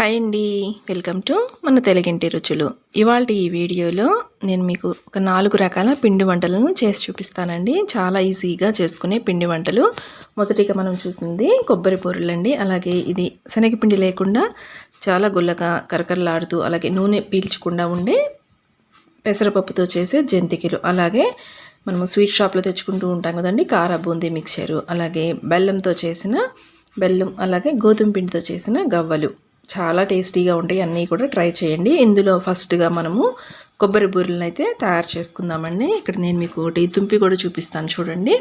Hi అండి. Welcome to మన తెలుగింటి రుచులు. ఇవాళ ఈ వీడియోలో నేను మీకు ఒక నాలుగు రకాల పిండి వంటలను చేసి చూపిస్తానండి. చాలా ఈజీగా చేసుకునే పిండి వంటలు. మొదటిగా మనం చూసింది కొబ్బరి పొరులండి అలాగే ఇది శనగపిండి లేకుండా చాలా గుల్లగా కరకరలాడుతూ అలాగే నూనె పీల్చకుండా ఉండే పెసరపప్పుతో చేసే జంతికలు. అలాగే మనము స్వీట్ షాప్లో తెచ్చుకుంటూ ఉంటాం కదండి కార బూందీ మిక్చరు. అలాగే బెల్లంతో చేసిన బెల్లం అలాగే గోధుమ పిండితో చేసిన గవ్వలు. చాలా టేస్టీగా ఉంటాయి. అన్నీ కూడా ట్రై చేయండి. ఇందులో ఫస్ట్గా మనము కొబ్బరి బూరెలను అయితే తయారు చేసుకుందామండి. ఇక్కడ నేను మీకు ఒకటి తుంపి కూడా చూపిస్తాను చూడండి.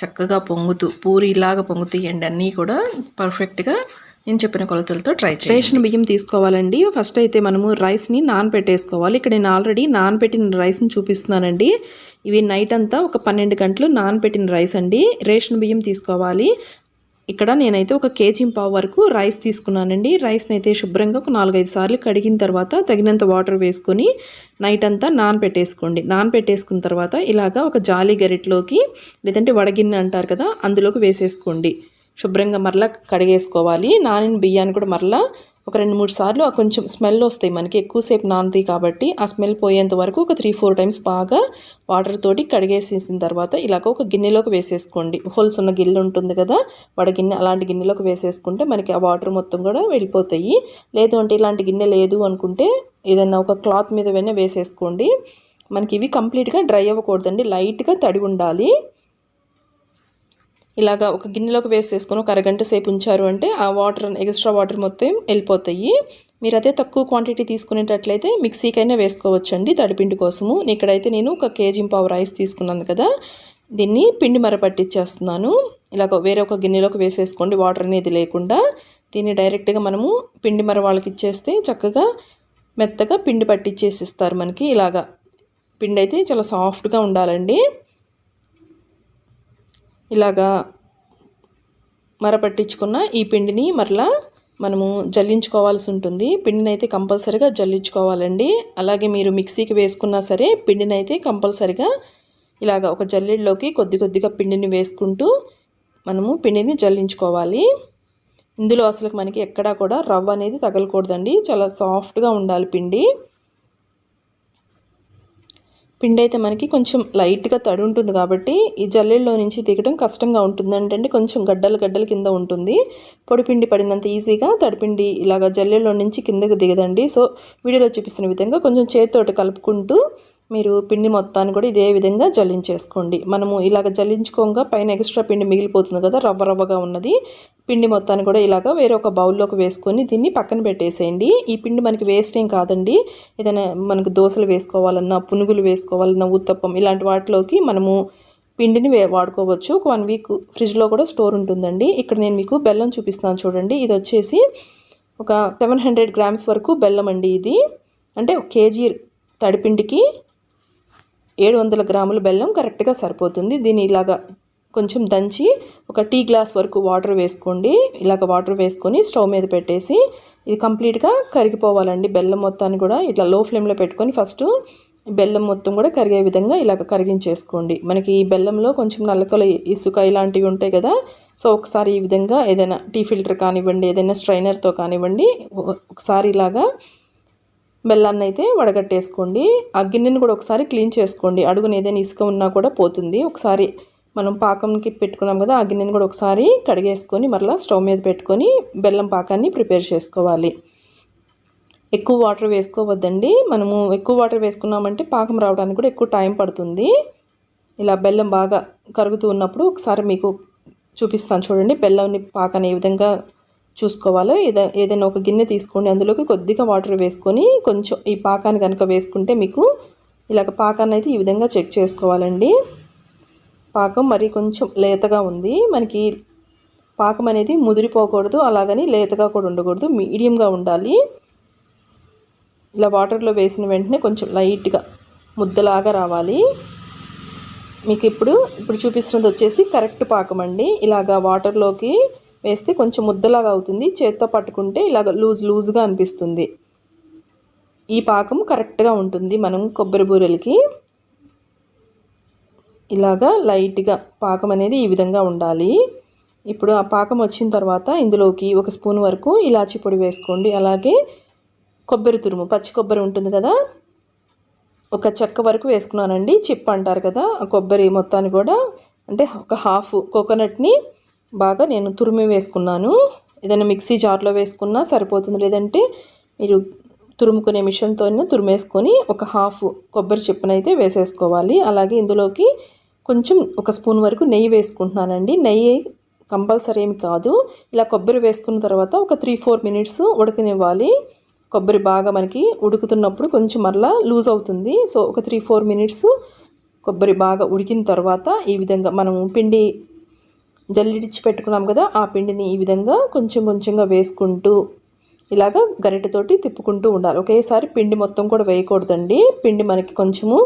చక్కగా పొంగుతూ పూరిలాగా పొంగుతాయండి. అన్నీ కూడా పర్ఫెక్ట్గా నేను చెప్పిన కొలతలతో ట్రై చేయండి. రేషన్ బియ్యం తీసుకోవాలండి. ఫస్ట్ అయితే మనము రైస్ని నానబెట్టేసుకోవాలి. ఇక్కడ నేను ఆల్రెడీ నానబెట్టిన రైస్ని చూపిస్తున్నానండి. ఇవి నైట్ అంతా ఒక పన్నెండు గంటలు నానబెట్టిన రైస్ అండి. రేషన్ బియ్యం తీసుకోవాలి. ఇక్కడ నేనైతే ఒక కేజీ పావు వరకు రైస్ తీసుకున్నానండి. రైస్ని అయితే శుభ్రంగా ఒక నాలుగైదు సార్లు కడిగిన తర్వాత తగినంత వాటర్ వేసుకొని నైట్ అంతా నానపెట్టేసుకోండి. నానపెట్టేసుకున్న తర్వాత ఇలాగా ఒక జాలి గరిటలోకి లేదంటే వడగిన్నె అంటారు కదా అందులోకి వేసేసుకోండి. శుభ్రంగా మరలా కడిగేసుకోవాలి. నానిన బియ్యాన్ని కూడా మరలా ఒక రెండు మూడు సార్లు ఆ కొంచెం స్మెల్ వస్తాయి మనకి ఎక్కువసేపు నానుతాయి కాబట్టి ఆ స్మెల్ పోయేంత వరకు ఒక త్రీ ఫోర్ టైమ్స్ బాగా వాటర్ తోటి కడిగేసేసిన తర్వాత ఇలాగ ఒక గిన్నెలోకి వేసేసుకోండి. హోల్స్ ఉన్న గిన్నె ఉంటుంది కదా వడ గిన్నె అలాంటి గిన్నెలోకి వేసేసుకుంటే మనకి ఆ వాటర్ మొత్తం కూడా వెళ్ళిపోతాయి. లేదు అంటే ఇలాంటి గిన్నె లేదు అనుకుంటే ఏదైనా ఒక క్లాత్ మీద వెన్న వేసేసుకోండి. మనకి ఇవి కంప్లీట్గా డ్రై అవ్వకూడదండి. లైట్గా తడి ఉండాలి. ఇలాగా ఒక గిన్నెలోకి వేసేసుకొని ఒక అరగంట సేపు ఉంచారు అంటే ఆ వాటర్ ఎక్స్ట్రా వాటర్ మొత్తం వెళ్ళిపోతాయి. మీరు అదే తక్కువ క్వాంటిటీ తీసుకునేటట్లయితే మిక్సీకైనా వేసుకోవచ్చండి తడిపిండి కోసము. ఇక్కడైతే నేను ఒక కేజీ పావు రైస్ తీసుకున్నాను కదా దీన్ని పిండి మరపట్టించేస్తున్నాను ఇలాగ వేరే ఒక గిన్నెలోకి వేసేసుకోండి వాటర్ అనేది లేకుండా. దీన్ని డైరెక్ట్గా మనము పిండి మర వాళ్ళకి ఇచ్చేస్తే చక్కగా మెత్తగా పిండి పట్టిచ్చేసి ఇస్తారు మనకి. ఇలాగా పిండి అయితే చాలా సాఫ్ట్గా ఉండాలండి. ఇలాగా మరపట్టించుకున్న ఈ పిండిని మరలా మనము జల్లించుకోవాల్సి ఉంటుంది. పిండిని అయితే కంపల్సరిగా జల్లించుకోవాలండి. అలాగే మీరు మిక్సీకి వేసుకున్నా సరే పిండిని అయితే కంపల్సరిగా ఇలాగ ఒక జల్లెడలోకి కొద్ది కొద్దిగా పిండిని వేసుకుంటూ మనము పిండిని జల్లించుకోవాలి. ఇందులో అసలు మనకి ఎక్కడా కూడా రవ్వ అనేది తగలకూడదండి. చాలా సాఫ్ట్గా ఉండాలి పిండి. పిండి అయితే మనకి కొంచెం లైట్గా తడి ఉంటుంది కాబట్టి ఈ జల్లెల్లో నుంచి దిగడం కష్టంగా ఉంటుంది. అంటే కొంచెం గడ్డలు గడ్డల కింద ఉంటుంది. పొడి పిండి పడినంత ఈజీగా తడిపిండి ఇలాగ జల్లెల్లో నుంచి కిందకు దిగదండి. సో వీడియోలో చూపిస్తున్న విధంగా కొంచెం చేతితోటి కలుపుకుంటూ మీరు పిండి మొత్తాన్ని కూడా ఇదే విధంగా జల్లించేసుకోండి. మనము ఇలాగ జల్లించుకోగా పైన ఎక్స్ట్రా పిండి మిగిలిపోతుంది కదా రవ్వ రవ్వగా ఉన్నది. పిండి మొత్తాన్ని కూడా ఇలాగ వేరే ఒక బౌల్లోకి వేసుకొని దీన్ని పక్కన పెట్టేసేయండి. ఈ పిండి మనకి వేస్ట్ ఏం కాదండి. ఏదైనా మనకు దోశలు వేసుకోవాలన్నా పునుగులు వేసుకోవాలన్నా ఉత్తప్పం ఇలాంటి వాటిలోకి మనము పిండిని వాడుకోవచ్చు. ఒక వన్ వీక్ ఫ్రిడ్జ్లో కూడా స్టోర్ ఉంటుందండి. ఇక్కడ నేను మీకు బెల్లం చూపిస్తాను చూడండి. ఇది వచ్చేసి ఒక సెవెన్ హండ్రెడ్ గ్రామ్స్ వరకు బెల్లం అండి ఇది. అంటే కేజీ తడిపిండికి ఏడు వందల గ్రాముల బెల్లం కరెక్ట్గా సరిపోతుంది. దీన్ని ఇలాగా కొంచెం దంచి ఒక టీ గ్లాస్ వరకు వాటర్ వేసుకోండి. ఇలాగ వాటర్ వేసుకొని స్టవ్ మీద పెట్టేసి ఇది కంప్లీట్గా కరిగిపోవాలండి. బెల్లం మొత్తాన్ని కూడా ఇట్లా లో ఫ్లేమ్లో పెట్టుకొని ఫస్ట్ బెల్లం మొత్తం కూడా కరిగే విధంగా ఇలాగ కరిగించేసుకోండి. మనకి ఈ బెల్లంలో కొంచెం నల్లకల ఇసుక ఇలాంటివి ఉంటాయి కదా సో ఒకసారి ఈ విధంగా ఏదైనా టీ ఫిల్టర్ కానివ్వండి ఏదైనా స్ట్రైనర్తో కానివ్వండి ఒకసారి ఇలాగా బెల్లాన్ని అయితే వడగట్టేసుకోండి. ఆ గిన్నెని కూడా ఒకసారి క్లీన్ చేసుకోండి. అడుగున ఏదైనా ఇసుక ఉన్నా కూడా పోతుంది. ఒకసారి మనం పాకంకి పెట్టుకున్నాం కదా ఆ గిన్నెని కూడా ఒకసారి కడిగేసుకొని మరలా స్టవ్ మీద పెట్టుకొని బెల్లం పాకాన్ని ప్రిపేర్ చేసుకోవాలి. ఎక్కువ వాటర్ వేసుకోవద్దండి. మనము ఎక్కువ వాటర్ వేసుకున్నామంటే పాకం రావడానికి కూడా ఎక్కువ టైం పడుతుంది. ఇలా బెల్లం బాగా కరుగుతూ ఉన్నప్పుడు ఒకసారి మీకు చూపిస్తాను చూడండి బెల్లంని పాకాన్ని ఏ విధంగా చూసుకోవాలి. ఏదైనా ఒక గిన్నె తీసుకోండి. అందులోకి కొద్దిగా వాటర్ వేసుకొని కొంచెం ఈ పాకాన్ని కనుక వేసుకుంటే మీకు ఇలాగ పాకాన్ని అయితే ఈ విధంగా చెక్ చేసుకోవాలండి. పాకం మరి కొంచెం లేతగా ఉంది. మనకి పాకం అనేది ముదిరిపోకూడదు. అలాగని లేతగా కూడా ఉండకూడదు. మీడియంగా ఉండాలి. ఇలా వాటర్లో వేసిన వెంటనే కొంచెం లైట్గా ముద్దలాగా రావాలి. మీకు ఇప్పుడు ఇప్పుడు చూపిస్తున్నది వచ్చేసి కరెక్ట్ పాకం అండి. ఇలాగా వాటర్లోకి వేస్తే కొంచెం ముద్దలాగా అవుతుంది. చేత్తో పట్టుకుంటే ఇలాగ లూజ్ లూజ్గా అనిపిస్తుంది. ఈ పాకం కరెక్ట్గా ఉంటుంది మనం కొబ్బరి బూరెలకి. ఇలాగా లైట్గా పాకం అనేది ఈ విధంగా ఉండాలి. ఇప్పుడు ఆ పాకం వచ్చిన తర్వాత ఇందులోకి ఒక స్పూన్ వరకు ఇలాచి పొడి వేసుకోండి. అలాగే కొబ్బరి తురుము పచ్చి కొబ్బరి ఉంటుంది కదా? ఒక చెక్క వరకు వేసుకున్నానండి. చిప్ అంటారు కదా? ఆ కొబ్బరి మొత్తాన్ని కూడా అంటే ఒక హాఫ్ కోకోనట్ని బాగా నేను తురిమి వేసుకున్నాను. ఏదైనా మిక్సీ జార్లో వేసుకున్నా సరిపోతుంది. లేదంటే మీరు తురుముకునే మిషన్తో తురిమేసుకొని ఒక హాఫ్ కొబ్బరి చెప్పునైతే వేసేసుకోవాలి. అలాగే ఇందులోకి కొంచెం ఒక స్పూన్ వరకు నెయ్యి వేసుకుంటున్నానండి. నెయ్యి కంపల్సరీ ఏమి కాదు. ఇలా కొబ్బరి వేసుకున్న తర్వాత ఒక త్రీ ఫోర్ మినిట్స్ ఉడకనివ్వాలి. కొబ్బరి బాగా మనకి ఉడుకుతున్నప్పుడు కొంచెం మరలా లూజ్ అవుతుంది. సో ఒక త్రీ ఫోర్ మినిట్స్ కొబ్బరి బాగా ఉడికిన తర్వాత ఈ విధంగా మనము పిండి జల్లిడిచ్చి పెట్టుకున్నాం కదా ఆ పిండిని ఈ విధంగా కొంచెం కొంచెంగా వేసుకుంటూ ఇలాగ గరిటెతోటి తిప్పుకుంటూ ఉండాలి. ఒకేసారి పిండి మొత్తం కూడా వేయకూడదండి. పిండి మనకి కొంచెము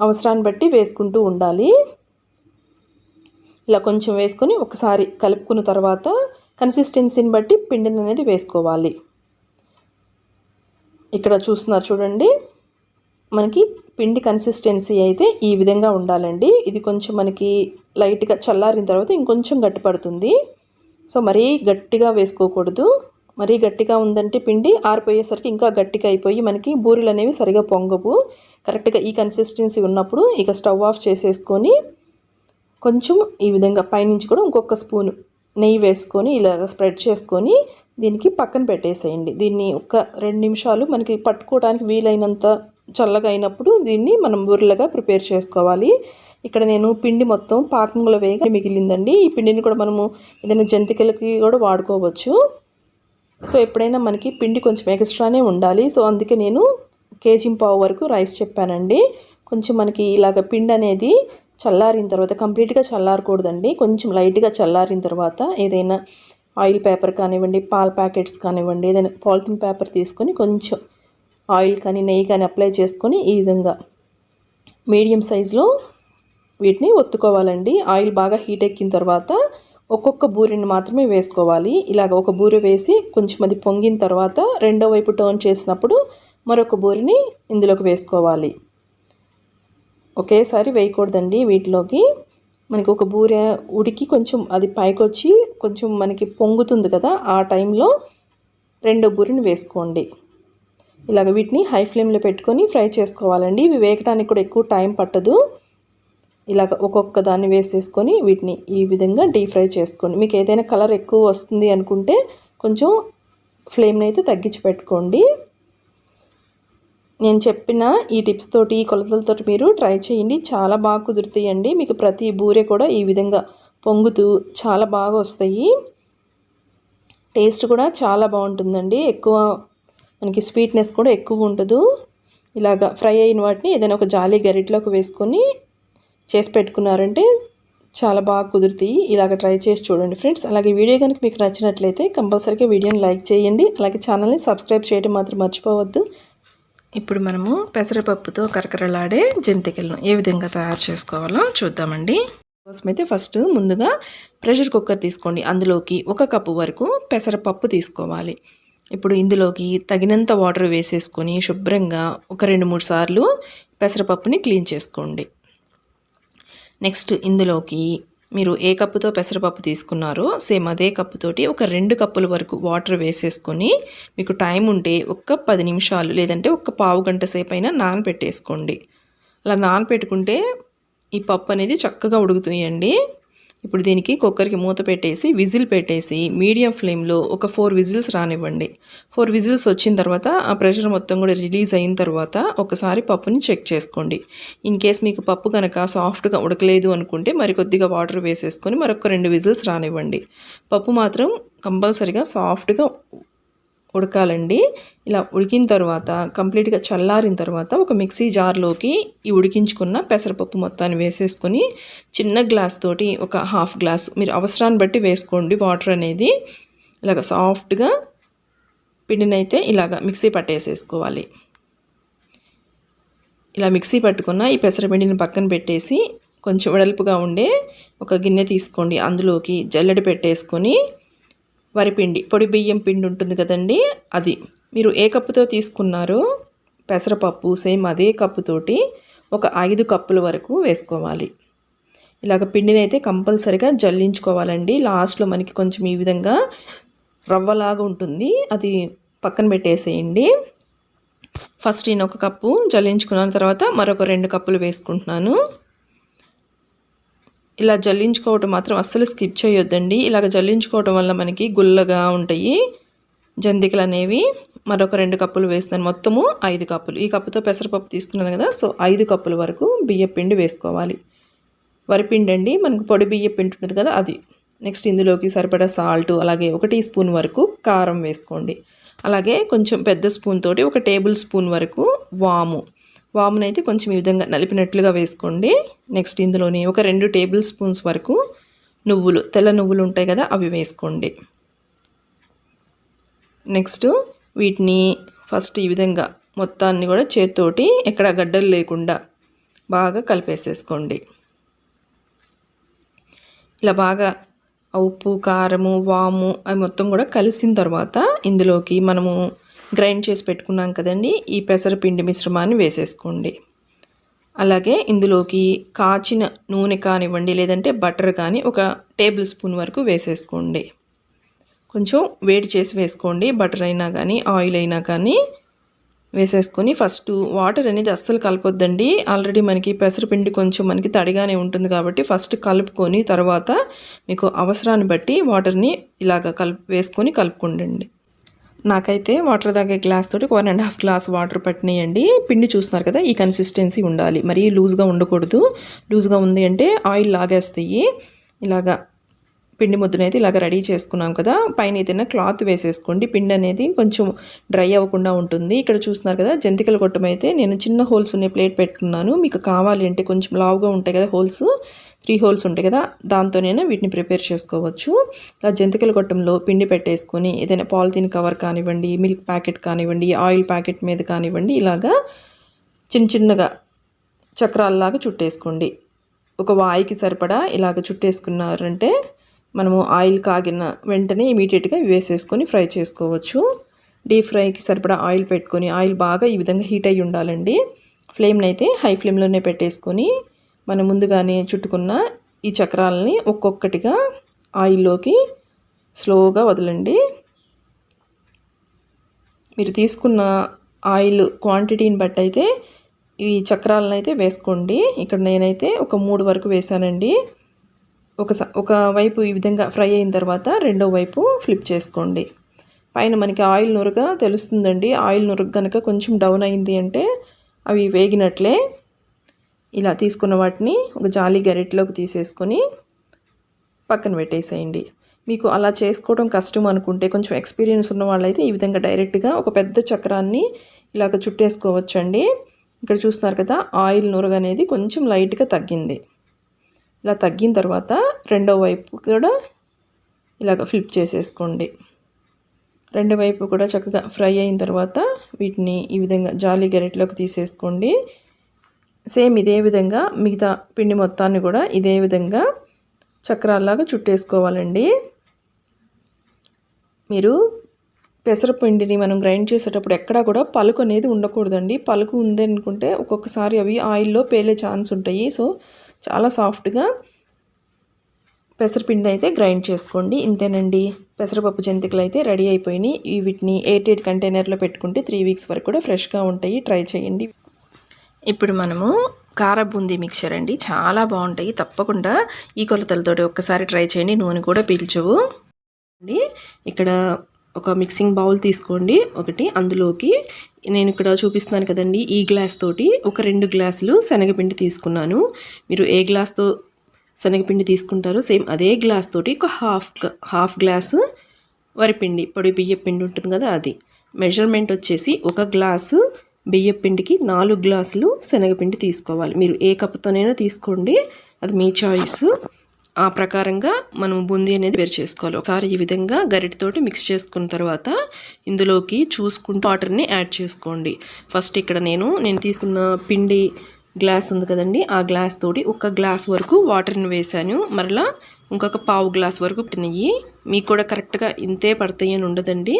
అవసరాన్ని బట్టి వేసుకుంటూ ఉండాలి. ఇలా కొంచెం వేసుకొని ఒకసారి కలుపుకున్న తర్వాత కన్సిస్టెన్సీని బట్టి పిండిని అనేది వేసుకోవాలి. ఇక్కడ చూస్తున్నారు చూడండి. మనకి పిండి కన్సిస్టెన్సీ అయితే ఈ విధంగా ఉండాలండి. ఇది కొంచెం మనకి లైట్గా చల్లారిన తర్వాత ఇంకొంచెం గట్టి పడుతుంది. సో మరీ గట్టిగా వేసుకోకూడదు. మరీ గట్టిగా ఉందంటే పిండి ఆరిపోయేసరికి ఇంకా గట్టిగా అయిపోయి మనకి బూరెలు అనేవి సరిగా పొంగవు. కరెక్ట్గా ఈ కన్సిస్టెన్సీ ఉన్నప్పుడు ఇక స్టవ్ ఆఫ్ చేసేసుకొని కొంచెం ఈ విధంగా పైనుంచి కూడా ఇంకొక స్పూన్ నెయ్యి వేసుకొని ఇలాగ స్ప్రెడ్ చేసుకొని దీనికి పక్కన పెట్టేసేయండి. దీన్ని ఒక రెండు నిమిషాలు మనకి పట్టుకోవడానికి వీలైనంత చల్లగా అయినప్పుడు దీన్ని మనం బుర్రలుగా ప్రిపేర్ చేసుకోవాలి. ఇక్కడ నేను పిండి మొత్తం పాకంలో వేగా మిగిలిందండి. ఈ పిండిని కూడా మనము ఏదైనా జంతికలకి కూడా వాడుకోవచ్చు. సో ఎప్పుడైనా మనకి పిండి కొంచెం ఎక్స్ట్రానే ఉండాలి. సో అందుకే నేను కేజీ పావు వరకు రైస్ చెప్పానండి. కొంచెం మనకి ఇలాగ పిండి అనేది చల్లారిన తర్వాత కంప్లీట్గా చల్లారకూడదండి. కొంచెం లైట్గా చల్లారిన తర్వాత ఏదైనా ఆయిల్ పేపర్ కానివ్వండి పాల ప్యాకెట్స్ కానివ్వండి ఏదైనా పాలిథిన్ పేపర్ తీసుకొని కొంచెం ఆయిల్ కానీ నెయ్యి కానీ అప్లై చేసుకొని ఈ విధంగా మీడియం సైజులో వీటిని ఒత్తుకోవాలండి. ఆయిల్ బాగా హీట్ ఎక్కిన తర్వాత ఒక్కొక్క బూరెని మాత్రమే వేసుకోవాలి. ఇలాగ ఒక బూరె వేసి కొంచెం అది పొంగిన తర్వాత రెండో వైపు టర్న్ చేసినప్పుడు మరొక బూరిని ఇందులోకి వేసుకోవాలి. ఒకేసారి వేయకూడదండి వీటిలోకి. మనకి ఒక బూరె ఉడికి కొంచెం అది పైకొచ్చి కొంచెం మనకి పొంగుతుంది కదా ఆ టైంలో రెండో బూరిని వేసుకోండి. ఇలాగ వీటిని హై ఫ్లేమ్లో పెట్టుకొని ఫ్రై చేసుకోవాలండి. ఇవి వేగడానికి కూడా ఎక్కువ టైం పట్టదు. ఇలాగ ఒక్కొక్క దాన్ని వేసేసుకొని వీటిని ఈ విధంగా డీప్ ఫ్రై చేసుకోండి. మీకు ఏదైనా కలర్ ఎక్కువ వస్తుంది అనుకుంటే కొంచెం ఫ్లేమ్ని అయితే తగ్గించి పెట్టుకోండి. నేను చెప్పిన ఈ టిప్స్ తోటి ఈ కొలతలతోటి మీరు ట్రై చేయండి. చాలా బాగా కుదురుతాయండి. మీకు ప్రతి బూరె కూడా ఈ విధంగా పొంగుతూ చాలా బాగా వస్తాయి. టేస్ట్ కూడా చాలా బాగుంటుందండి. ఎక్కువ మనకి స్వీట్నెస్ కూడా ఎక్కువ ఉండదు. ఇలాగ ఫ్రై అయిన వాటిని ఏదైనా ఒక జాలి గరిటలోకి వేసుకొని చేసి పెట్టుకున్నారంటే చాలా బాగా కుదురుతాయి. ఇలాగ ట్రై చేసి చూడండి ఫ్రెండ్స్. అలాగే వీడియో కనుక మీకు నచ్చినట్లయితే కంపల్సరీగా వీడియోని లైక్ చేయండి. అలాగే ఛానల్ని సబ్స్క్రైబ్ చేయడం మాత్రం మర్చిపోవద్దు. ఇప్పుడు మనము పెసరపప్పుతో కరకరలాడే జంతికలను ఏ విధంగా తయారు చేసుకోవాలో చూద్దామండి. కోసమైతే ఫస్ట్ ముందుగా ప్రెషర్ కుక్కర్ తీసుకోండి. అందులోకి ఒక కప్పు వరకు పెసరపప్పు తీసుకోవాలి. ఇప్పుడు ఇందులోకి తగినంత వాటర్ వేసేసుకొని శుభ్రంగా ఒక రెండు మూడు సార్లు పెసరపప్పుని క్లీన్ చేసుకోండి. నెక్స్ట్ ఇందులోకి మీరు ఏ కప్పుతో పెసరపప్పు తీసుకున్నారో సేమ్ అదే కప్పుతోటి ఒక రెండు కప్పుల వరకు వాటర్ వేసేసుకొని మీకు టైం ఉంటే ఒక్క పది నిమిషాలు లేదంటే ఒక పావు గంట సేపు అయినా నానబెట్టేసుకోండి అలా నానబెట్టుకుంటే ఈ పప్పు అనేది చక్కగా ఉడుకుతాయండి. ఇప్పుడు దీనికి కుక్కర్కి మూత పెట్టేసి విజిల్ పెట్టేసి మీడియం ఫ్లేమ్లో ఒక ఫోర్ విజిల్స్ రానివ్వండి. ఫోర్ విజిల్స్ వచ్చిన తర్వాత ఆ ప్రెషర్ మొత్తం కూడా రిలీజ్ అయిన తర్వాత ఒకసారి పప్పుని చెక్ చేసుకోండి. ఇన్ కేస్ మీకు పప్పు కనుక సాఫ్ట్గా ఉడకలేదు అనుకుంటే మరి కొద్దిగా వాటర్ వేసేసుకొని మరొక రెండు విజిల్స్ రానివ్వండి. పప్పు మాత్రం కంపల్సరిగా సాఫ్ట్గా ఉడకాలండి. ఇలా ఉడికిన తర్వాత కంప్లీట్గా చల్లారిన తర్వాత ఒక మిక్సీ జార్లోకి ఈ ఉడికించుకున్న పెసరపప్పు మొత్తాన్ని వేసేసుకొని చిన్న గ్లాస్ తోటి ఒక హాఫ్ గ్లాస్ మీరు అవసరాన్ని బట్టి వేసుకోండి వాటర్ అనేది. ఇలాగ సాఫ్ట్గా పిండినైతే ఇలాగ మిక్సీ పట్టేసేసుకోవాలి. ఇలా మిక్సీ పట్టుకున్న ఈ పెసరపిండిని పక్కన పెట్టేసి కొంచెం వెడల్పుగా ఉండే ఒక గిన్నె తీసుకోండి. అందులోకి జల్లెడ పెట్టేసుకొని వరిపిండి పొడి బియ్యం పిండి ఉంటుంది కదండి అది మీరు ఏ కప్పుతో తీసుకున్నారో పెసరపప్పు సేమ్ అదే కప్పుతోటి ఒక ఐదు కప్పుల వరకు వేసుకోవాలి. ఇలాగ పిండిని అయితే కంపల్సరిగా జల్లించుకోవాలండి. లాస్ట్లో మనకి కొంచెం ఈ విధంగా రవ్వలాగా ఉంటుంది అది పక్కన పెట్టేసేయండి. ఫస్ట్ నేను ఒక కప్పు జల్లించుకున్న తర్వాత మరొక రెండు కప్పులు వేసుకుంటున్నాను. ఇలా జల్లించుకోవటం మాత్రం అస్సలు స్కిప్ చేయొద్దండి. ఇలాగ జల్లించుకోవటం వల్ల మనకి గుల్లగా ఉంటాయి జంతికలు అనేవి మరొక రెండు కప్పులు వేస్తాను మొత్తము ఐదు కప్పులు. ఈ కప్పుతో పెసరపప్పు తీసుకున్నాను కదా సో ఐదు కప్పుల వరకు బియ్యపిండి వేసుకోవాలి. వరిపిండి అండి మనకు పొడి బియ్యపిండి ఉంటుంది కదా అది. నెక్స్ట్ ఇందులోకి సరిపడా సాల్ట్ అలాగే ఒక టీ స్పూన్ వరకు కారం వేసుకోండి. అలాగే కొంచెం పెద్ద స్పూన్ తోటి ఒక టేబుల్ స్పూన్ వరకు వాము. వామునైతే కొంచెం ఈ విధంగా నలిపినట్లుగా వేసుకోండి. నెక్స్ట్ ఇందులోని ఒక రెండు టేబుల్ స్పూన్స్ వరకు నువ్వులు తెల్ల నువ్వులు ఉంటాయి కదా అవి వేసుకోండి. నెక్స్ట్ వీటిని ఫస్ట్ ఈ విధంగా మొత్తాన్ని కూడా చేత్తోటి ఎక్కడ గడ్డలు లేకుండా బాగా కలిపేసేసుకోండి. ఇలా బాగా ఉప్పు కారము వాము అవి మొత్తం కూడా కలిసిన తర్వాత ఇందులోకి మనము గ్రైండ్ చేసి పెట్టుకున్నాం కదండి. ఈ పెసరపిండి మిశ్రమాన్ని వేసేసుకోండి. అలాగే ఇందులోకి కాచిన నూనె కానివ్వండి లేదంటే బటర్ కానీ ఒక టేబుల్ స్పూన్ వరకు వేసేసుకోండి. కొంచెం వేడి చేసి వేసుకోండి. బటర్ అయినా కానీ ఆయిల్ అయినా కానీ వేసేసుకొని ఫస్ట్ వాటర్ అనేది అస్సలు కలపొద్దండి. ఆల్రెడీ మనకి పెసరపిండి కొంచెం మనకి తడిగానే ఉంటుంది కాబట్టి ఫస్ట్ కలుపుకొని తర్వాత మీకు అవసరాన్ని బట్టి వాటర్ని ఇలాగ కలుపు వేసుకొని కలుపుకుండండి నాకైతే వాటర్ తాగే గ్లాస్ తోటి one and half glass water పట్టినాయండి. పిండి చూస్తున్నారు కదా ఈ కన్సిస్టెన్సీ ఉండాలి. మరీ లూజ్గా ఉండకూడదు. లూజ్గా ఉంది అంటే ఆయిల్ లాగేస్తాయి. ఇలాగా పిండి ముద్దనైతే ఇలాగ రెడీ చేసుకున్నాం కదా పైన ఏదైనా క్లాత్ వేసేసుకోండి. పిండి అనేది కొంచెం డ్రై అవ్వకుండా ఉంటుంది. ఇక్కడ చూస్తున్నారు కదా జంతికల కొట్టమైతే అయితే నేను చిన్న హోల్స్ ఉన్న ప్లేట్ పెట్టుకున్నాను. మీకు కావాలి అంటే కొంచెం లావుగా ఉంటాయి కదా హోల్స్. త్రీ హోల్స్ ఉంటాయి కదా దాంతోనైనా వీటిని ప్రిపేర్ చేసుకోవచ్చు. ఇలా జంతికల గొట్టంలో పిండి పెట్టేసుకొని ఏదైనా పాలిథిన్ కవర్ కానివ్వండి మిల్క్ ప్యాకెట్ కానివ్వండి ఆయిల్ ప్యాకెట్ మీద కానివ్వండి ఇలాగా చిన్న చిన్నగా చక్రాల్లాగా చుట్టేసుకోండి. ఒక వాయికి సరిపడా ఇలాగ చుట్టేసుకున్నారంటే మనము ఆయిల్ కాగిన వెంటనే ఇమీడియట్గా వేసేసుకొని ఫ్రై చేసుకోవచ్చు. డీప్ ఫ్రైకి సరిపడా ఆయిల్ పెట్టుకొని ఆయిల్ బాగా ఈ విధంగా హీట్ అయ్యి ఉండాలండి. ఫ్లేమ్ని అయితే హై ఫ్లేమ్లోనే పెట్టేసుకొని మనం ముందుగానే చుట్టుకున్న ఈ చక్రాలని ఒక్కొక్కటిగా ఆయిల్లోకి స్లోగా వదలండి. మీరు తీసుకున్న ఆయిల్ క్వాంటిటీని బట్టి అయితే ఈ చక్రాలను అయితే వేసుకోండి. ఇక్కడ నేనైతే ఒక మూడు వరకు వేసానండి ఒక ఒక వైపు ఈ విధంగా ఫ్రై అయిన తర్వాత రెండో వైపు ఫ్లిప్ చేసుకోండి. పైన మనకి ఆయిల్ నురగ తెలుస్తుందండి. ఆయిల్ నురగ కనుక కొంచెం డౌన్ అయింది అంటే అవి వేగినట్లే. ఇలా తీసుకున్న వాటిని ఒక జాలి గరిటలోకి తీసేసుకొని పక్కన పెట్టేసేయండి. మీకు అలా చేసుకోవడం కష్టం అనుకుంటే కొంచెం ఎక్స్పీరియన్స్ ఉన్న వాళ్ళైతే ఈ విధంగా డైరెక్ట్గా ఒక పెద్ద చక్రాన్ని ఇలాగ చుట్టేసుకోవచ్చండి. ఇక్కడ చూస్తున్నారు కదా ఆయిల్ నూరగ అనేది కొంచెం లైట్గా తగ్గింది. ఇలా తగ్గిన తర్వాత రెండో వైపు కూడా ఇలాగ ఫ్లిప్ చేసేసుకోండి. రెండో వైపు కూడా చక్కగా ఫ్రై అయిన తర్వాత వీటిని ఈ విధంగా జాలి గరిటలోకి తీసేసుకోండి. సేమ్ ఇదే విధంగా మిగతా పిండి మొత్తాన్ని కూడా ఇదే విధంగా చక్రాల్లాగా చుట్టేసుకోవాలండి. మీరు పెసరపిండిని మనం గ్రైండ్ చేసేటప్పుడు ఎక్కడా కూడా పలుకు అనేది ఉండకూడదండి. పలుకు ఉంది అనుకుంటే ఒక్కొక్కసారి అవి ఆయిల్లో పేలే ఛాన్స్ ఉంటాయి. సో చాలా సాఫ్ట్గా పెసరపిండి అయితే గ్రైండ్ చేసుకోండి. ఇంతేనండి. పెసరపప్పు జంతికలు అయితే రెడీ అయిపోయినాయి. వీటిని ఎయిట్ ఎయిట్ కంటైనర్లో పెట్టుకుంటే త్రీ వీక్స్ వరకు కూడా ఫ్రెష్గా ఉంటాయి. ట్రై చేయండి. ఇప్పుడు మనము కార బూందీ మిక్చర్ అండి. చాలా బాగుంటాయి. తప్పకుండా ఈ కొలతలతోటి ఒక్కసారి ట్రై చేయండి. నూనె కూడా పీల్చవు. అండి ఇక్కడ ఒక మిక్సింగ్ బౌల్ తీసుకోండి. ఒకటి అందులోకి నేను ఇక్కడ చూపిస్తున్నాను కదండి ఈ గ్లాస్ తోటి ఒక రెండు గ్లాసులు శనగపిండి తీసుకున్నాను. మీరు ఏ గ్లాస్తో శనగపిండి తీసుకుంటారో సేమ్ అదే గ్లాస్ తోటి ఒక హాఫ్ హాఫ్ గ్లాసు వరిపిండి పొడి బియ్య పిండి ఉంటుంది కదా అది. మెజర్మెంట్ వచ్చేసి ఒక గ్లాసు బియ్యపిండికి నాలుగు గ్లాసులు శనగపిండి తీసుకోవాలి. మీరు ఏ కప్పుతోనైనా తీసుకోండి. అది మీ చాయిస్ ఆ ప్రకారంగా మనం బూందీ అనేది వేరు చేసుకోవాలి. ఒకసారి ఈ విధంగా గరిటతోటి మిక్స్ చేసుకున్న తర్వాత ఇందులోకి చూసుకుంటూ వాటర్ని యాడ్ చేసుకోండి. ఫస్ట్ ఇక్కడ నేను నేను తీసుకున్న పిండి గ్లాస్ ఉంది కదండి. ఆ గ్లాస్ తోటి ఒక గ్లాస్ వరకు వాటర్ని వేసాను మరలా ఇంకొక పావు గ్లాస్ వరకు నెయ్యి. మీకు కూడా కరెక్ట్గా ఇంతే పడతాయి అని ఉండదండి.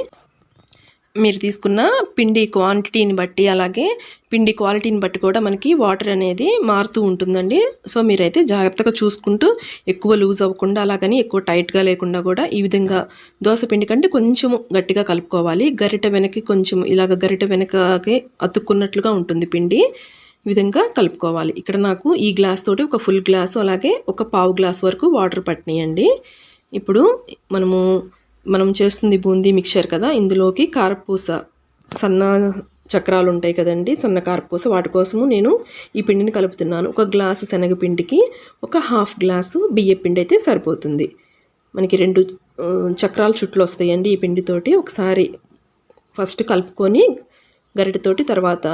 మీరు తీసుకున్న పిండి క్వాంటిటీని బట్టి అలాగే పిండి క్వాలిటీని బట్టి కూడా మనకి వాటర్ అనేది మారుతూ ఉంటుందండి. సో మీరైతే జాగ్రత్తగా చూసుకుంటూ ఎక్కువ లూజ్ అవ్వకుండా అలాగని ఎక్కువ టైట్గా లేకుండా కూడా ఈ విధంగా దోశ పిండి కంటే కొంచెం గట్టిగా కలుపుకోవాలి. గరిట వెనక్కి కొంచెం ఇలాగ గరిట వెనకకి అతుక్కున్నట్లుగా ఉంటుంది పిండి. ఈ విధంగా కలుపుకోవాలి. ఇక్కడ నాకు ఈ గ్లాస్ తోటి ఒక ఫుల్ గ్లాసు అలాగే ఒక పావు గ్లాస్ వరకు వాటర్ పట్టినాయండి. ఇప్పుడు మనము మనం చేస్తుంది బూందీ మిక్చర్ కదా ఇందులోకి కారపూస సన్న చక్రాలు ఉంటాయి కదండి సన్న కారపూస. వాటి కోసము నేను ఈ పిండిని కలుపుతున్నాను. ఒక గ్లాసు శనగపిండికి ఒక హాఫ్ గ్లాసు బియ్య పిండి అయితే సరిపోతుంది. మనకి రెండు చక్రాలు చుట్లు వస్తాయండి ఈ పిండితోటి. ఒకసారి ఫస్ట్ కలుపుకొని గరిటతోటి తర్వాత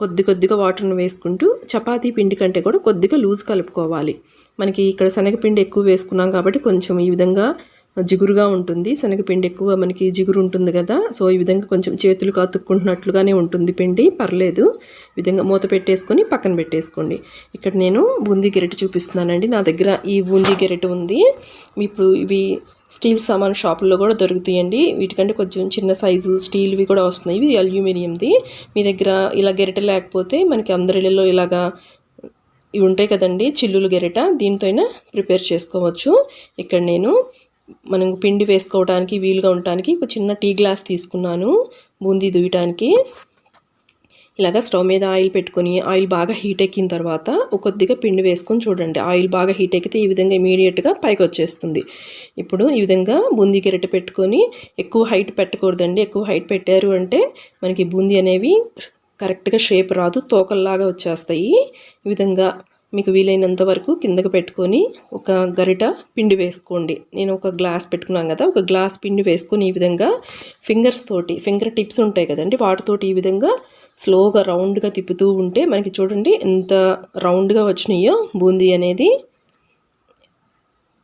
కొద్ది కొద్దిగా వాటర్ను వేసుకుంటూ చపాతీ పిండి కంటే కూడా కొద్దిగా లూజ్ కలుపుకోవాలి. మనకి ఇక్కడ శనగపిండి ఎక్కువ వేసుకున్నాం కాబట్టి కొంచెం ఈ విధంగా జిగురుగా ఉంటుంది. శనగపిండి ఎక్కువ మనకి జిగురు ఉంటుంది కదా. సో ఈ విధంగా కొంచెం చేతులు అతుక్కుంటున్నట్లుగానే ఉంటుంది పిండి. పర్లేదు. విధంగా మూత పెట్టేసుకొని పక్కన పెట్టేసుకోండి. ఇక్కడ నేను బూందీ గెరెట్ చూపిస్తున్నానండి. నా దగ్గర ఈ బూందీ గెరెట్ ఉంది. ఇప్పుడు ఇవి స్టీల్ సామాన్ షాపుల్లో కూడా దొరుకుతాయండి. వీటికంటే కొంచెం చిన్న సైజు స్టీల్వి కూడా వస్తున్నాయి. ఇవి అల్యూమినియంది. మీ దగ్గర ఇలా గెరెట లేకపోతే మనకి అందరిలో ఇలాగా ఇవి ఉంటాయి కదండి. చిల్లులు గెరెట. దీనితో అయినా ప్రిపేర్ చేసుకోవచ్చు. ఇక్కడ నేను మనం పిండి వేసుకోవడానికి వీలుగా ఉండటానికి ఒక చిన్న టీ గ్లాస్ తీసుకున్నాను బూందీ దుయ్యటానికి ఇలాగ స్టవ్ మీద ఆయిల్ పెట్టుకొని ఆయిల్ బాగా హీట్ ఎక్కిన తర్వాత ఒక కొద్దిగా పిండి వేసుకొని చూడండి. ఆయిల్ బాగా హీట్ ఎక్కితే ఈ విధంగా ఇమీడియట్గా పైకి వచ్చేస్తుంది. ఇప్పుడు ఈ విధంగా బూందీ గెరెట పెట్టుకొని ఎక్కువ హైట్ పెట్టకూడదండి. ఎక్కువ హైట్ పెట్టారు అంటే మనకి బూందీ అనేవి కరెక్ట్గా షేప్ రాదు. తోకల్లాగా వచ్చేస్తాయి. ఈ విధంగా మీకు వీలైనంత వరకు కిందకు పెట్టుకొని ఒక గరిట పిండి వేసుకోండి. నేను ఒక గ్లాస్ పెట్టుకున్నాను కదా ఒక గ్లాస్ పిండి వేసుకొని ఈ విధంగా ఫింగర్స్ తోటి ఫింగర్ టిప్స్ ఉంటాయి కదండి వాటితోటి ఈ విధంగా స్లోగా రౌండ్గా తిప్పుతూ ఉంటే మనకి చూడండి ఎంత రౌండ్గా వచ్చినాయో బూందీ అనేది.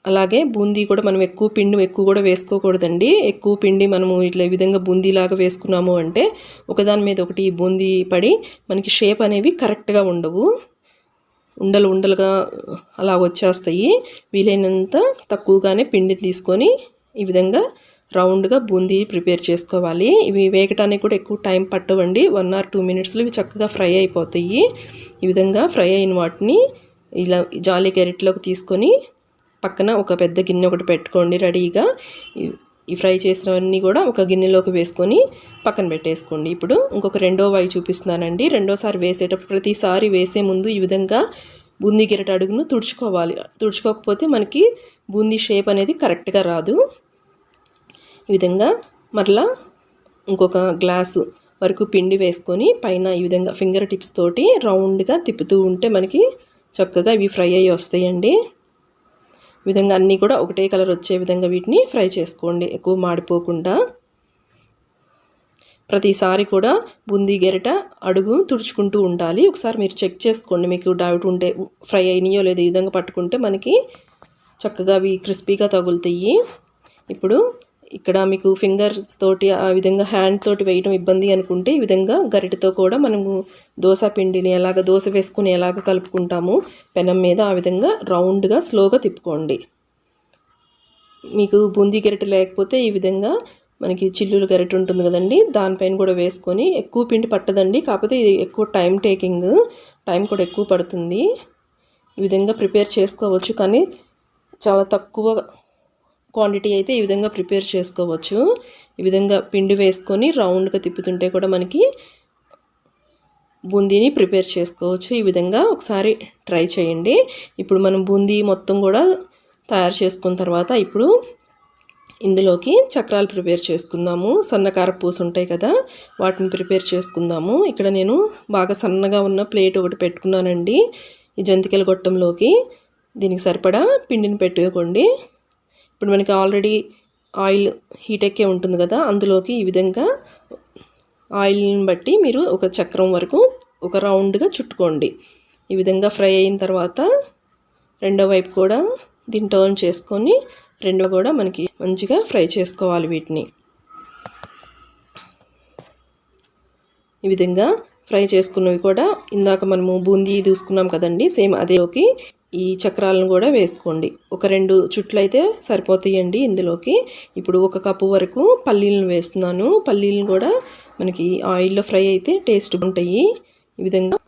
అలాగే బూందీ కూడా మనం ఎక్కువ పిండి ఎక్కువ కూడా వేసుకోకూడదండి. ఎక్కువ పిండి మనము ఇట్లా ఈ విధంగా బూందీలాగా వేసుకున్నాము అంటే ఒకదాని మీద ఒకటి బూందీ పడి మనకి షేప్ అనేవి కరెక్ట్గా ఉండవు. ఉండలు ఉండలుగా అలా వచ్చేస్తాయి. వీలైనంత తక్కువగానే పిండి తీసుకొని ఈ విధంగా రౌండ్గా బూందీ ప్రిపేర్ చేసుకోవాలి. ఇవి వేగటానికి కూడా ఎక్కువ టైం పట్టవండి. వన్ ఆర్ టూ మినిట్స్లో ఇవి చక్కగా ఫ్రై అయిపోతాయి. ఈ విధంగా ఫ్రై అయిన వాటిని ఇలా జాలీ క్యారెట్లోకి తీసుకొని పక్కన ఒక పెద్ద గిన్నె ఒకటి పెట్టుకోండి రెడీగా. ఈ- ఫ్రై చేసినవన్నీ కూడా ఒక గిన్నెలోకి వేసుకొని పక్కన పెట్టేసుకోండి. ఇప్పుడు ఇంకొక రెండో వాయి చూపిస్తున్నానండి. రెండోసారి వేసేటప్పుడు ప్రతిసారి వేసే ముందు ఈ విధంగా బూందీ గిరట అడుగును తుడుచుకోవాలి. తుడుచుకోకపోతే మనకి బూందీ షేప్ అనేది కరెక్ట్గా రాదు. ఈ విధంగా మరలా ఇంకొక గ్లాసు వరకు పిండి వేసుకొని పైన ఈ విధంగా ఫింగర్ టిప్స్ తోటి రౌండ్గా తిప్పుతూ ఉంటే మనకి చక్కగా ఇవి ఫ్రై అయ్యి వస్తాయండి. విధంగా అన్నీ కూడా ఒకటే కలర్ వచ్చే విధంగా వీటిని ఫ్రై చేసుకోండి. ఎక్కువ మాడిపోకుండా. ప్రతిసారి కూడా బూందీ గెరట అడుగు తుడుచుకుంటూ ఉండాలి. ఒకసారి మీరు చెక్ చేసుకోండి. మీకు డౌట్ ఉంటే ఫ్రై అయినాయో లేదో ఈ విధంగా పట్టుకుంటే మనకి చక్కగా అవి క్రిస్పీగా తగులుతాయి. ఇప్పుడు ఇక్కడ మీకు ఫింగర్స్ తోటి ఆ విధంగా హ్యాండ్ తోటి వేయడం ఇబ్బంది అనుకుంటే ఈ విధంగా గరిటతో కూడా మనము దోశ పిండిని ఎలాగ దోశ వేసుకుని ఎలాగ కలుపుకుంటాము పెనం మీద ఆ విధంగా రౌండ్గా స్లోగా తిప్పుకోండి. మీకు బూందీ గరిటె లేకపోతే ఈ విధంగా మనకి చిల్లులు గరిట ఉంటుంది కదండి దానిపైన కూడా వేసుకొని ఎక్కువ పిండి పట్టదండి కాకపోతే ఇది ఎక్కువ టైం టేకింగ్ టైం కూడా ఎక్కువ పడుతుంది. ఈ విధంగా ప్రిపేర్ చేసుకోవచ్చు కానీ చాలా తక్కువ క్వాంటిటీ అయితే ఈ విధంగా ప్రిపేర్ చేసుకోవచ్చు. ఈ విధంగా పిండి వేసుకొని రౌండ్గా తిప్పుతుంటే కూడా మనకి బూందీని ప్రిపేర్ చేసుకోవచ్చు. ఈ విధంగా ఒకసారి ట్రై చేయండి. ఇప్పుడు మనం బూందీ మొత్తం కూడా తయారు చేసుకున్న తర్వాత ఇప్పుడు ఇందులోకి చక్రాలు ప్రిపేర్ చేసుకుందాము. సన్నకార పూస ఉంటాయి కదా వాటిని ప్రిపేర్ చేసుకుందాము. ఇక్కడ నేను బాగా సన్నగా ఉన్న ప్లేట్ ఒకటి పెట్టుకున్నానండి. ఈ జంతికల గొట్టంలోకి దీనికి సరిపడా పిండిని పెట్టుకోండి. ఇప్పుడు మనకి ఆల్రెడీ ఆయిల్ హీట్ ఎక్కే ఉంటుంది కదా అందులోకి ఈ విధంగా ఆయిల్ని బట్టి మీరు ఒక చక్రం వరకు ఒక రౌండ్గా చుట్టుకోండి. ఈ విధంగా ఫ్రై అయిన తర్వాత రెండో వైపు కూడా దీన్ని టర్న్ చేసుకొని రెండో కూడా మనకి మంచిగా ఫ్రై చేసుకోవాలి వీటిని. ఈ విధంగా ఫ్రై చేసుకున్నవి కూడా ఇందాక మనము బూందీ దూసుకున్నాం కదండి సేమ్ అదేలోకి ఈ చక్రాలను కూడా వేసుకోండి. ఒక రెండు చుట్లు అయితే సరిపోతాయండి ఇందులోకి. ఇప్పుడు ఒక కప్పు వరకు పల్లీలను వేస్తున్నాను. పల్లీలను కూడా మనకి ఆయిల్లో ఫ్రై అయితే టేస్ట్ ఉంటాయి. ఈ విధంగా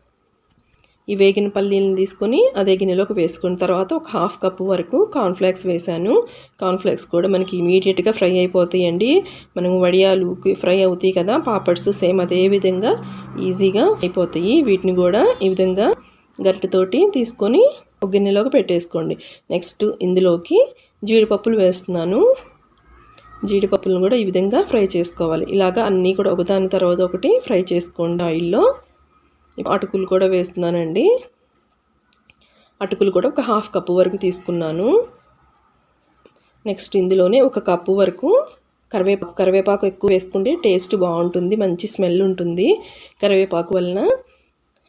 ఈ వేగిన పల్లీలను తీసుకొని అదే గిన్నెలోకి వేసుకున్న తర్వాత ఒక హాఫ్ కప్పు వరకు కార్న్ఫ్లేక్స్ వేసాను కార్న్ఫ్లేక్స్ కూడా మనకి ఇమీడియట్గా ఫ్రై అయిపోతాయండి. మనం వడియాలు ఫ్రై అవుతాయి కదా పాపడ్స్ సేమ్ అదే విధంగా ఈజీగా అయిపోతాయి. వీటిని కూడా ఈ విధంగా గరిటెతోటి తీసుకొని ఒక గిన్నెలోకి పెట్టేసుకోండి. నెక్స్ట్ ఇందులోకి జీడిపప్పులు వేస్తున్నాను. జీడిపప్పులను కూడా ఈ విధంగా ఫ్రై చేసుకోవాలి. ఇలాగా అన్నీ కూడా ఒకదాని తర్వాత ఒకటి ఫ్రై చేసుకోండి ఆయిల్లో. అటుకులు కూడా వేస్తున్నానండి. అటుకులు కూడా ఒక హాఫ్ కప్పు వరకు తీసుకున్నాను. నెక్స్ట్ ఇందులోనే ఒక కప్పు వరకు కరివేపాకు. కరివేపాకు ఎక్కువ వేసుకుంటే టేస్ట్ బాగుంటుంది మంచి స్మెల్ ఉంటుంది. కరివేపాకు వలన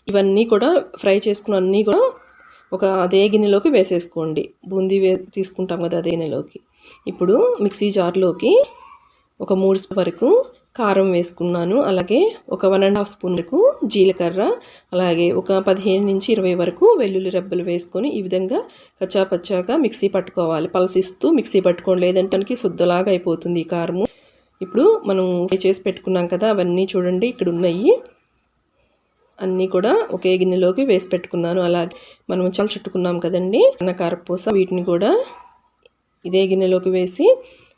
ఇవన్నీ కూడా ఫ్రై చేసుకున్న అన్నీ కూడా ఒక అదే గిన్నెలోకి వేసేసుకోండి. బూందీ వే తీసుకుంటాం కదా అదే గిన్నెలోకి. ఇప్పుడు మిక్సీ జార్లోకి ఒక మూడు స్పూన్ వరకు కారం వేసుకున్నాను. అలాగే ఒక వన్ అండ్ హాఫ్ స్పూన్ వరకు జీలకర్ర. అలాగే ఒక పదిహేను నుంచి ఇరవై వరకు వెల్లుల్లి రెబ్బలు వేసుకొని ఈ విధంగా కచ్చాపచ్చాగా మిక్సీ పట్టుకోవాలి. పలసిస్తూ మిక్సీ పట్టుకోండి. లేదంటే శుద్ధలాగా అయిపోతుంది ఈ కారము. ఇప్పుడు మనం చేసి పెట్టుకున్నాం కదా అవన్నీ చూడండి. ఇక్కడ ఉన్నాయి అన్నీ కూడా ఒకే గిన్నెలోకి వేసి పెట్టుకున్నాను. అలాగే మనం చాలా చుట్టుకున్నాం కదండి. అన్న కారపూస వీటిని కూడా ఇదే గిన్నెలోకి వేసి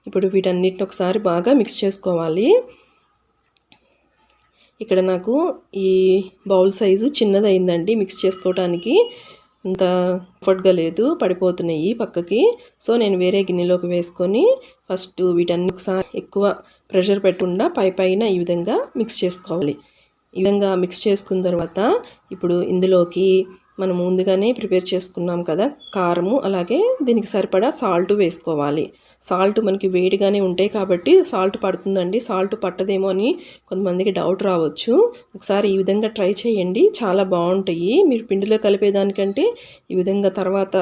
ఇప్పుడు వీటన్నిటిని ఒకసారి బాగా మిక్స్ చేసుకోవాలి. ఇక్కడ నాకు ఈ బౌల్ సైజు చిన్నది అయిందండి మిక్స్ చేసుకోవడానికి అంత కంఫర్ట్గా లేదు పడిపోతున్నాయి పక్కకి. సో నేను వేరే గిన్నెలోకి వేసుకొని ఫస్ట్ వీటన్ని ఒకసారి ఎక్కువ ప్రెషర్ పెట్టకుండా పై పైన ఈ విధంగా మిక్స్ చేసుకోవాలి. ఈ విధంగా మిక్స్ చేసుకున్న తర్వాత ఇప్పుడు ఇందులోకి మనం ముందుగానే ప్రిపేర్ చేసుకున్నాం కదా కారము అలాగే దీనికి సరిపడా సాల్ట్ వేసుకోవాలి. సాల్ట్ మనకి వేడిగానే ఉంటాయి కాబట్టి సాల్ట్ పడుతుందండి. సాల్ట్ పట్టదేమో అని కొంతమందికి డౌట్ రావచ్చు. ఒకసారి ఈ విధంగా ట్రై చేయండి. చాలా బాగుంటాయి. మీరు పిండిలో కలిపేదానికంటే ఈ విధంగా తర్వాత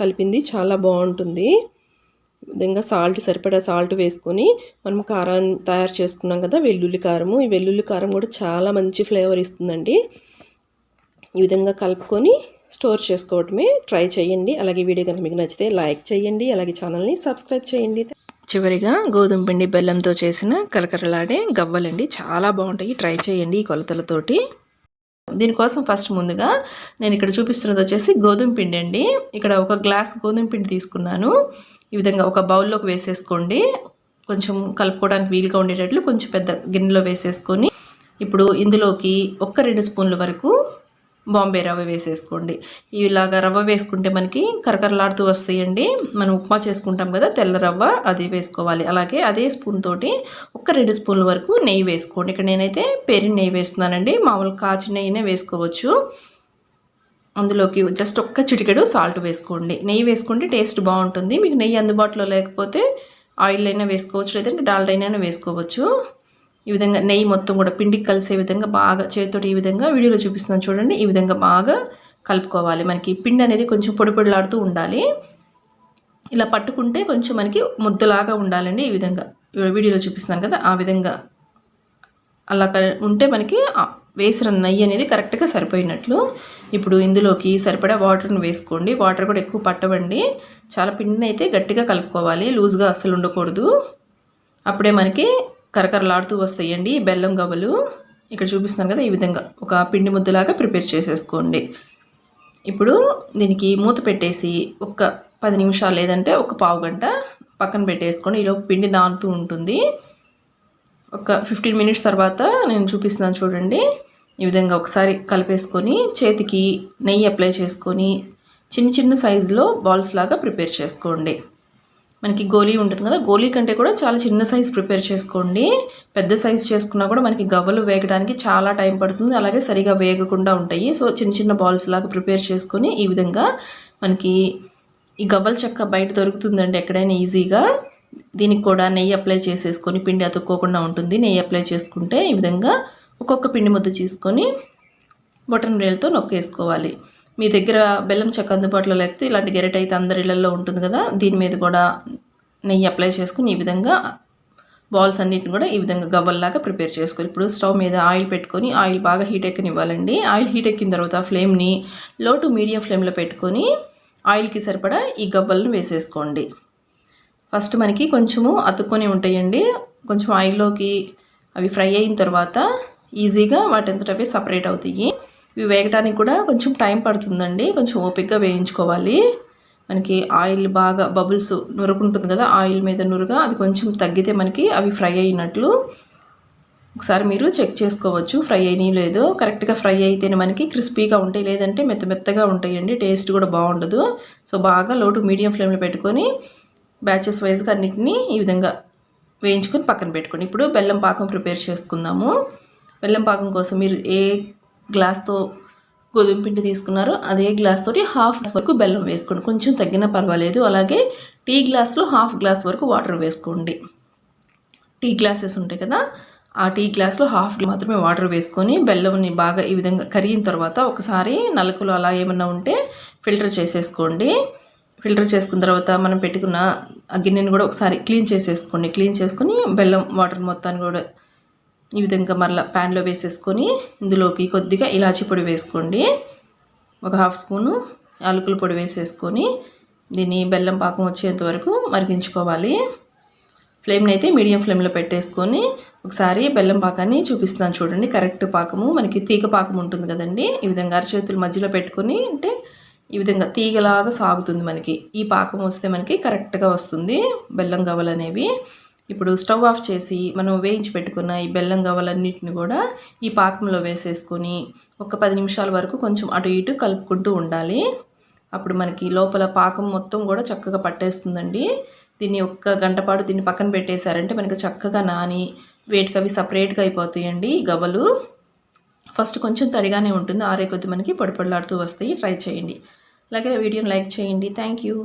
కలిపింది చాలా బాగుంటుంది. విధంగా సాల్ట్ సరిపడా సాల్ట్ వేసుకొని మనం కారం తయారు చేసుకున్నాం కదా వెల్లుల్లి కారము. ఈ వెల్లుల్లి కారం కూడా చాలా మంచి ఫ్లేవర్ ఇస్తుందండి. ఈ విధంగా కలుపుకొని స్టోర్ చేసుకోవటమే ట్రై చేయండి. అలాగే వీడియో కనుక మీకు నచ్చితే లైక్ చేయండి. అలాగే ఛానల్ని సబ్స్క్రైబ్ చేయండి. చివరిగా గోధుమ పిండి బెల్లంతో చేసిన కరకరలాడే గవ్వలండి. చాలా బాగుంటాయి. ట్రై చేయండి ఈ కొలతలతోటి. దీనికోసం ఫస్ట్ ముందుగా నేను ఇక్కడ చూపిస్తున్నది వచ్చేసి గోధుమ పిండి అండి. ఇక్కడ ఒక గ్లాస్ గోధుమ పిండి తీసుకున్నాను. ఈ విధంగా ఒక బౌల్లోకి వేసేసుకోండి. కొంచెం కలుపుకోవడానికి వీలుగా ఉండేటట్లు కొంచెం పెద్ద గిన్నెలో వేసేసుకొని ఇప్పుడు ఇందులోకి ఒక్క రెండు స్పూన్ల వరకు బాంబే రవ్వ వేసేసుకోండి. ఇలాగా రవ్వ వేసుకుంటే మనకి కరకరలాడుతూ వస్తాయండి. మనం ఉప్మా చేసుకుంటాం కదా తెల్ల రవ్వ అది వేసుకోవాలి. అలాగే అదే స్పూన్ తోటి ఒక రెండు స్పూన్ల వరకు నెయ్యి వేసుకోండి. ఇక్కడ నేనైతే పెరి నెయ్యి వేస్తున్నానండి. మామూలు కాచి నెయ్యినే వేసుకోవచ్చు. అందులోకి జస్ట్ ఒక్క చిటికెడు సాల్ట్ వేసుకోండి. నెయ్యి వేసుకుంటే టేస్ట్ బాగుంటుంది. మీకు నెయ్యి అందుబాటులో లేకపోతే ఆయిల్ అయినా వేసుకోవచ్చు లేదంటే డాల్డ్ అయినా వేసుకోవచ్చు. ఈ విధంగా నెయ్యి మొత్తం కూడా పిండికి కలిసే విధంగా బాగా చేతితోటి ఈ విధంగా వీడియోలో చూపిస్తున్నాను చూడండి. ఈ విధంగా బాగా కలుపుకోవాలి. మనకి పిండి అనేది కొంచెం పొడి పొడిలాడుతూ ఉండాలి. ఇలా పట్టుకుంటే కొంచెం మనకి ముద్దలాగా ఉండాలండి ఈ విధంగా. వీడియోలో చూపిస్తున్నాను కదా ఆ విధంగా. అలా ఉంటే మనకి వేసిన నెయ్యి అనేది కరెక్ట్గా సరిపోయినట్లు. ఇప్పుడు ఇందులోకి సరిపడా వాటర్ని వేసుకోండి. వాటర్ కూడా ఎక్కువ పట్టవండి. చాలా పిండిని అయితే గట్టిగా కలుపుకోవాలి. లూజ్గా అస్సలు ఉండకూడదు. అప్పుడే మనకి కరకరలాడుతూ వస్తాయండి బెల్లం గవ్వలు. ఇక్కడ చూపిస్తున్నాను కదా ఈ విధంగా. ఒక పిండి ముద్దలాగా ప్రిపేర్ చేసేసుకోండి. ఇప్పుడు దీనికి మూత పెట్టేసి ఒక పది నిమిషాలు లేదంటే ఒక పావు గంట పక్కన పెట్టేసుకొని ఈలోపు పిండి నానుతూ ఉంటుంది. ఒక ఫిఫ్టీన్ మినిట్స్ తర్వాత నేను చూపిస్తున్నాను చూడండి. ఈ విధంగా ఒకసారి కలిపేసుకొని చేతికి నెయ్యి అప్లై చేసుకొని చిన్న చిన్న సైజులో బాల్స్ లాగా ప్రిపేర్ చేసుకోండి. మనకి గోలీ ఉంటుంది కదా గోలీ కంటే కూడా చాలా చిన్న సైజ్ ప్రిపేర్ చేసుకోండి. పెద్ద సైజ్ చేసుకున్నా కూడా మనకి గవ్వలు వేగడానికి చాలా టైం పడుతుంది అలాగే సరిగా వేగకుండా ఉంటాయి. సో చిన్న చిన్న బాల్స్ లాగా ప్రిపేర్ చేసుకొని ఈ విధంగా మనకి ఈ గవ్వల చెక్క బయట దొరుకుతుందండి ఎక్కడైనా ఈజీగా దీనికి కూడా నెయ్యి అప్లై చేసేసుకొని పిండి అతుక్కోకుండా ఉంటుంది నెయ్యి అప్లై చేసుకుంటే ఈ విధంగా ఒక్కొక్క పిండి ముద్ద తీసుకొని బొటన్ రేలతో నొక్కేసుకోవాలి. మీ దగ్గర బెల్లం చెక్క అందుబాటులో లేకపోతే ఇలాంటి గెరెట్ అయితే అందరి ఇళ్ళలో ఉంటుంది కదా దీని మీద కూడా నెయ్యి అప్లై చేసుకుని ఈ విధంగా బాల్స్ అన్నిటిని కూడా ఈ విధంగా గవ్వల్లాగా ప్రిపేర్ చేసుకోవాలి. ఇప్పుడు స్టవ్ మీద ఆయిల్ పెట్టుకొని ఆయిల్ బాగా హీట్ ఎక్కనివ్వాలండి. ఆయిల్ హీట్ ఎక్కిన తర్వాత ఫ్లేమ్ని లో టు మీడియం ఫ్లేమ్లో పెట్టుకొని ఆయిల్కి సరిపడా ఈ గవ్వలను వేసేసుకోండి. ఫస్ట్ మనకి కొంచెము అతుక్కొని ఉంటాయండి. కొంచెం ఆయిల్లోకి అవి ఫ్రై అయిన తర్వాత ఈజీగా వాటి సపరేట్ అవుతాయి. ఇవి వేగడానికి కూడా కొంచెం టైం పడుతుందండి. కొంచెం ఓపిక్గా వేయించుకోవాలి. మనకి ఆయిల్ బాగా బబుల్స్ నురుకుంటుంది కదా ఆయిల్ మీద నురుగా అది కొంచెం తగ్గితే మనకి అవి ఫ్రై అయినట్లు ఒకసారి మీరు చెక్ చేసుకోవచ్చు. ఫ్రై అయినాయి లేదో. కరెక్ట్గా ఫ్రై అయితేనే మనకి క్రిస్పీగా ఉంటాయి. లేదంటే మెత్త మెత్తగా ఉంటాయండి. టేస్ట్ కూడా బాగుండదు. సో బాగా లోటు మీడియం ఫ్లేమ్లో పెట్టుకొని బ్యాచెస్ వైజ్గా అన్నిటినీ ఈ విధంగా వేయించుకొని పక్కన పెట్టుకోండి. ఇప్పుడు బెల్లం పాకం ప్రిపేర్ చేసుకుందాము. బెల్లం పాకం కోసం మీరు ఏ గ్లాస్తో గోధుమ పిండి తీసుకున్నారో అదే గ్లాస్ తోటి హాఫ్ వరకు బెల్లం వేసుకోండి. కొంచెం తగ్గినా పర్వాలేదు. అలాగే టీ గ్లాస్లో హాఫ్ గ్లాస్ వరకు వాటర్ వేసుకోండి. టీ గ్లాసెస్ ఉంటాయి కదా ఆ టీ గ్లాస్లో హాఫ్ మాత్రమే వాటర్ వేసుకొని బెల్లంని బాగా ఈ విధంగా కరిగిన తర్వాత ఒకసారి నలుకలు అలా ఏమన్నా ఉంటే ఫిల్టర్ చేసేసుకోండి. ఫిల్టర్ చేసుకున్న తర్వాత మనం పెట్టుకున్న గిన్నెని కూడా ఒకసారి క్లీన్ చేసేసుకోండి. క్లీన్ చేసుకొని బెల్లం వాటర్ మొత్తాన్ని కూడా ఈ విధంగా మరలా ప్యాన్లో వేసేసుకొని ఇందులోకి కొద్దిగా ఇలాచి పొడి వేసుకోండి. ఒక హాఫ్ స్పూను యాలకుల పొడి వేసేసుకొని దీన్ని బెల్లం పాకం వచ్చేంత వరకు మరిగించుకోవాలి. ఫ్లేమ్ని అయితే మీడియం ఫ్లేమ్లో పెట్టేసుకొని ఒకసారి బెల్లం పాకాన్ని చూపిస్తాను చూడండి. కరెక్ట్ పాకము మనకి తీగ పాకం ఉంటుంది కదండి. ఈ విధంగా అరచేతులు మధ్యలో పెట్టుకొని అంటే ఈ విధంగా తీగలాగా సాగుతుంది మనకి. ఈ పాకం వస్తే మనకి కరెక్ట్గా వస్తుంది బెల్లం గవ్వలనేవి. ఇప్పుడు స్టవ్ ఆఫ్ చేసి మనం వేయించి పెట్టుకున్న ఈ బెల్లం గవ్వలన్నిటిని కూడా ఈ పాకంలో వేసేసుకొని ఒక పది నిమిషాల వరకు కొంచెం అటు ఇటు కలుపుకుంటూ ఉండాలి. అప్పుడు మనకి లోపల పాకం మొత్తం కూడా చక్కగా పట్టేస్తుందండి. దీన్ని ఒక్క గంట పాటు దీన్ని పక్కన పెట్టేశారంటే మనకి చక్కగా నాని వేటికి అవి సపరేట్గా అయిపోతాయండి గవ్వలు. ఫస్ట్ కొంచెం తడిగానే ఉంటుంది ఆరే కొద్ది మనకి పొడిపొడలాడుతూ వస్తాయి. ట్రై చేయండి. అలాగే వీడియోని లైక్ చేయండి. Thank you.